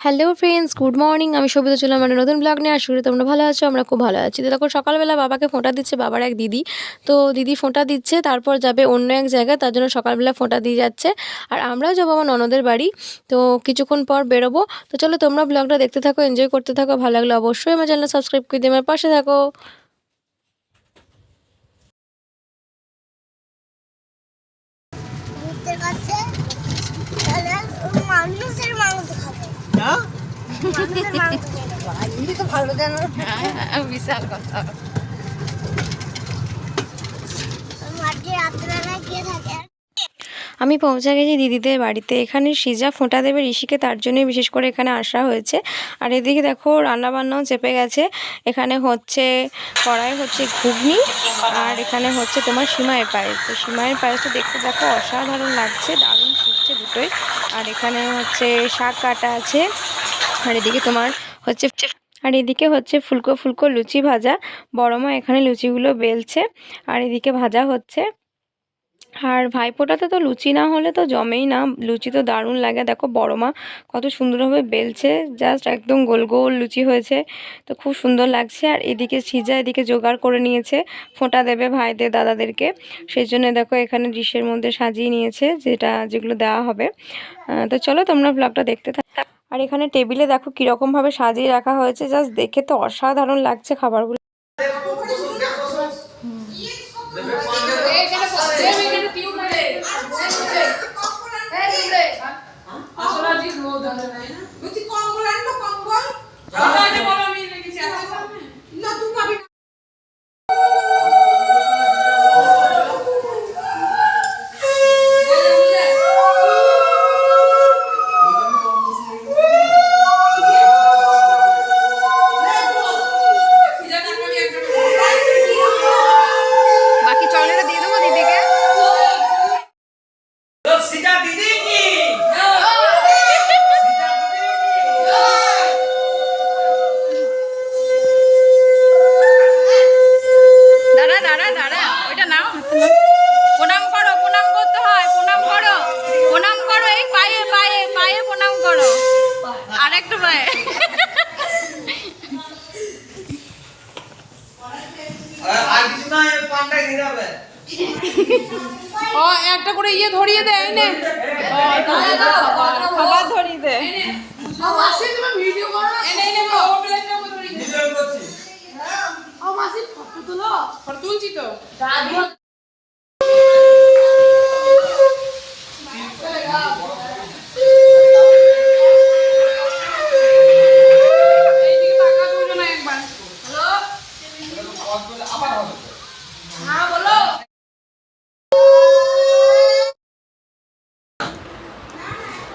Hello friends good morning আমি সবিতা চলে আমার নতুন ব্লগ নিয়ে। আসি তোমরা ভালো আছো, আমরা খুব ভালো আছি। তো দেখো, সকালবেলা বাবাকে ফোঁটা দিচ্ছে, বাবার এক দিদি। তো দিদি ফোঁটা দিচ্ছে, তারপর যাবে অন্য এক জায়গায়, তার জন্য সকালবেলা ফোঁটা দিয়ে যাচ্ছে। আর আমরাও যাব আমার ননদের বাড়ি। তো কিছুক্ষণ পর বেরোবো। তো চলো, তোমরা ব্লগটা দেখতে থাকো এনজয় করতে থাকো। ভালো লাগলে অবশ্যই আমার চ্যানেল সাবস্ক্রাইব করে দিয়ে আমার পাশে থাকো। ঘুরতে যাচ্ছে তাহলে ও মানুষের মাংস খাবে মানুষের মাংস খাবে তো ভালো জানো আমি পৌঁছে গেছি দিদিদের বাড়িতে। এখানে সিজা ফোঁটা দেবে ঋষিকে তার জন্যই বিশেষ করে এখানে আসা হয়েছে। আর এদিকে দেখো, রান্নাবান্নাও চেপে গেছে। এখানে হচ্ছে কড়াই হচ্ছে ঘুগনি আর এখানে হচ্ছে তোমার সিমাইয়ের পায়েস। তো সিমাইয়ের পায়েসটা দেখতে দেখো, অসাধারণ লাগছে, দারুণ ফুটছে দুটোই। আর এখানে হচ্ছে শাক কাটা আছে। আর এদিকে তোমার হচ্ছে আর এদিকে হচ্ছে ফুলকো ফুলকো লুচি ভাজা। বড় মা এখানে লুচিগুলো বেলছে, আর এদিকে ভাজা হচ্ছে। আর ভাইফোঁটাতে তো লুচি না হলে তো জমেই না, লুচি তো দারুণ লাগে। দেখো বড় মা কত সুন্দরভাবে বেলছে, জাস্ট একদম গোল গোল লুচি হয়েছে, তো খুব সুন্দর লাগছে। আর এদিকে সিজা এদিকে জোগাড় করে নিয়েছে, ফোঁটা দেবে ভাইদের, দাদাদেরকে। সেই জন্য দেখো এখানে ডিশের মধ্যে সাজিয়ে নিয়েছে, যেটা যেগুলো দেওয়া হবে। তো চলো তোমরা ব্লগটা দেখতে থাক। আর এখানে টেবিলে দেখো কীরকম ভাবে সাজিয়ে রাখা হয়েছে, জাস্ট দেখে তো অসাধারণ লাগছে খাবারগুলো। ও একটা করে ইয়ে ধরিয়ে দেয় এই নে। খাবার ধরিয়ে দে। ভিডিও ফটো তুলছি তো।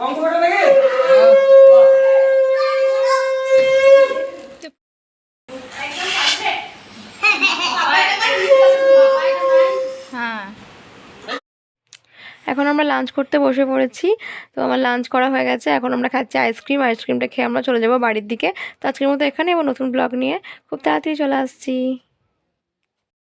এখন আমরা লাঞ্চ করতে বসে পড়েছি। তো আমার লাঞ্চ করা হয়ে গেছে। এখন আমরা খাচ্ছি আইসক্রিম। আইসক্রিমটা খেয়ে আমরা চলে যাব বাড়ির দিকে। তো আজকের মতো এখানে এবং নতুন ব্লগ নিয়ে খুব তাড়াতাড়ি চলে আসছি।